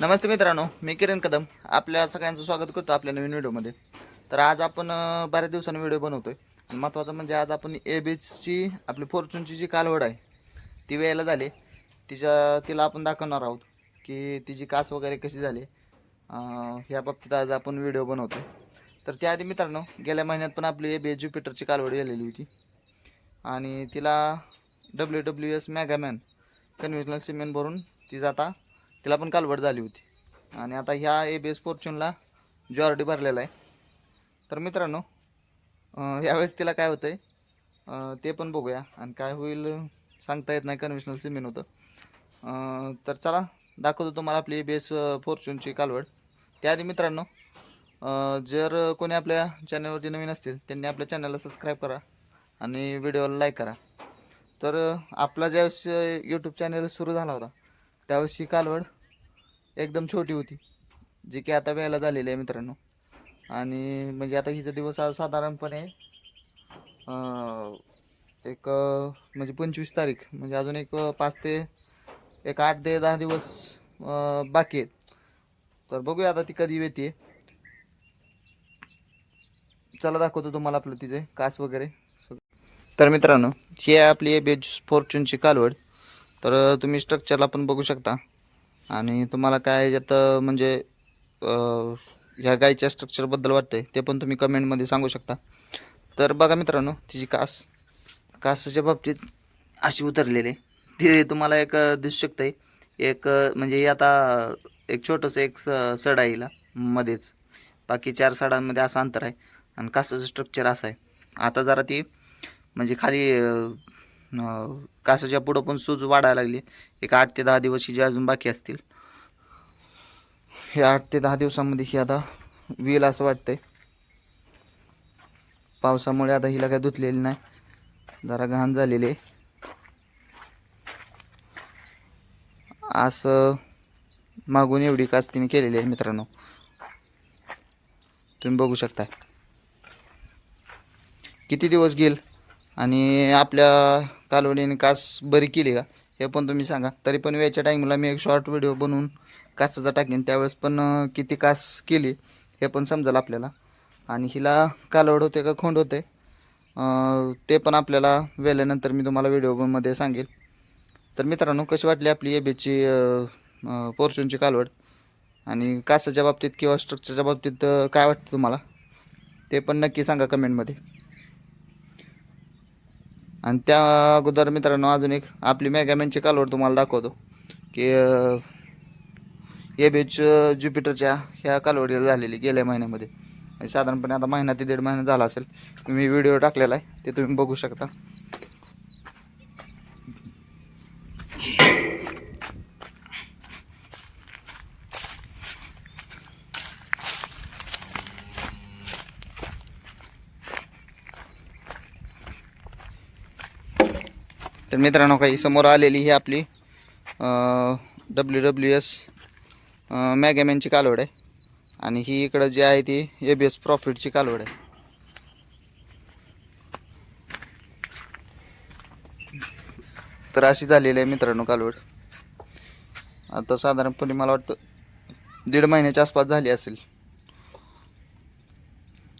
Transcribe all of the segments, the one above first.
नमस्ते मित्रांनो मी किरण कदम. आपल्या सगळ्यांचं स्वागत करतो आपल्या नवीन व्हिडिओमध्ये. तर आज आपण बऱ्याच दिवसांनी व्हिडिओ बनवतो आणि महत्त्वाचं म्हणजे आज आपण ए बीचची आपली फॉर्च्यूनची जी कालवड आहे ती वेळेला झाली. तिच्या तिला आपण दाखवणार आहोत की तिची कास वगैरे कशी झाली. ह्या बाबतीत आज आपण व्हिडिओ बनवतो तर त्याआधी मित्रांनो गेल्या महिन्यात पण आपली ए बी एच ज्युपिटरची कालवड गेलेली होती. आणि तिला डब्ल्यू डब्ल्यू एस मॅगामॅन कन्व्हेन्शनल सिमेंट भरून ती जाता तिला पण कालवड झाली होती. आणि आता ह्या ए बी एस फॉर्च्यूनला जॉर्डी भरलेला आहे. तर मित्रांनो यावेळेस तिला काय होतं आहे ते पण बघूया. आणि काय होईल सांगता येत नाही कन्व्हेन्शनल सिमेंट होतं. तर चला दाखवतो तुम्हाला आपली ए बी एस फॉर्च्यूनची कालवड. त्याआधी मित्रांनो जर कोणी आपल्या चॅनलवरती नवीन असतील त्यांनी आपल्या चॅनलला सबस्क्राईब करा आणि व्हिडिओला लाईक करा. तर आपला ज्यावेळेस यूट्यूब चॅनल सुरू झाला होता त्यावेळेस ही कालवड एकदम छोटी होती. जी की आता वेळेला झालेली आहे मित्रांनो. आणि म्हणजे आता हिचा दिवस आज साधारणपणे एक म्हणजे पंचवीस तारीख. म्हणजे अजून एक पाच ते एक आठ ते दहा दिवस बाकी आहेत. तर बघूया आता ती कधी येते. चला दाखवतो तुम्हाला आपलं तिचे कास वगैरे. तर मित्रांनो ही आहे आपली बेज फॉर्च्यूनची कालवड. तर तुम्ही स्ट्रक्चरला पण बघू शकता. आणि तुम्हाला काय याच्यात म्हणजे ह्या गायच्या स्ट्रक्चरबद्दल वाटतंय ते पण तुम्ही कमेंटमध्ये सांगू शकता. तर बघा मित्रांनो तिची कास कासाच्या बाबतीत अशी उतरलेली आहे. ती तुम्हाला एक दिसू शकतं आहे एक म्हणजे आता एक छोटंसं एक स- सड आहे हिला मध्येच. बाकी चार सडांमध्ये असं अंतर आहे. आणि कासाचं स्ट्रक्चर असं आहे. आता जरा ती म्हणजे खाली कासाच्या पुढं पण सूज वाढायला लागली. एक आठ ते दहा दिवस जे अजून बाकी असतील. हे आठ ते दहा दिवसामध्ये ही आता वेल असं वाटतंय. पावसामुळे आता हिला काय धुतलेली नाही. जरा घाण झालेली आहे. असं मागून एवढी कास तिने केलेली आहे मित्रांनो. तुम्ही बघू शकता किती दिवस गेल? आणि आपल्या कालवडीने कास बरी केली का? हे पण तुम्ही सांगा. तरी पण वेळच्या टाईमला मी एक शॉर्ट व्हिडिओ बनवून कासाचा टाकेन. त्यावेळेस पण किती कास केली हे पण समजेल आपल्याला. आणि हिला कालवड होते का खोंड होते ते पण आपल्याला वेळेनंतर मी तुम्हाला व्हिडिओमध्ये सांगेल. तर मित्रांनो कशी वाटली आपली एबीची पोर्शनची कालवड? आणि कासाच्या बाबतीत किंवा स्ट्रक्चरच्या बाबतीत काय वाटतं तुम्हाला? ते पण नक्की सांगा कमेंटमध्ये आणि त्या अगोदर मित्रांनो अजून एक आपली मेगामॅनची कालवड तुम्हाला दाखवतो. की ए बीच ज्युपिटरच्या ह्या कालवडीला झालेली गेल्या महिन्यामध्ये. साधारणपणे आता महिना ते दीड महिना झाला असेल. मी व्हिडिओ टाकलेला आहे ते तुम्ही बघू शकता. तर मित्रांनो काही समोर आलेली ही आपली डब्ल्यू डब्ल्यू एस मॅगॅमॅनची कालवड आहे. आणि ही इकडं जी आहे ती ए बी एस प्रॉफिटची कालवड आहे. तर अशी झालेली आहे मित्रांनो कालवड. आता साधारणपणे मला वाटतं दीड महिन्याच्या आसपास झाली असेल.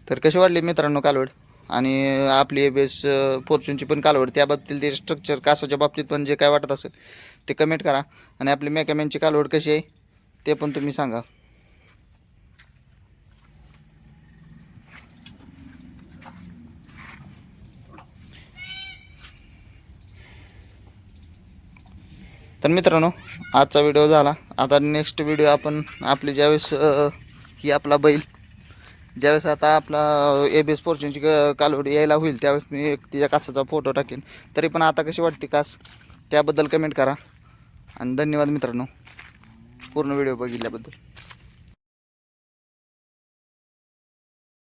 तर कशी वाटली मित्रांनो कालवड? आणि आपली ए बेस फॉर्च्यूनची पण कालवड. त्या बाबतीत ते स्ट्रक्चर कासाच्या बाबतीत पण जे काय वाटत असेल ते कमेंट करा. आणि आपली मेकॅमॅनची कालवड कशी आहे ते पण तुम्ही सांगा. तर मित्रांनो आजचा व्हिडिओ झाला. आता नेक्स्ट व्हिडिओ आपण आपली ज्यावेळेस की ही आपला बैल ज्यावेळेस आता आपला ए बी एस फॉर्च्यूनची कालवडी यायला होईल त्यावेळेस मी एक तिच्या कासाचा फोटो टाकेन. तरी पण आता कशी वाटते कास त्याबद्दल कमेंट करा. आणि धन्यवाद मित्रांनो. पूर्ण व्हिडिओ बघितल्याबद्दल.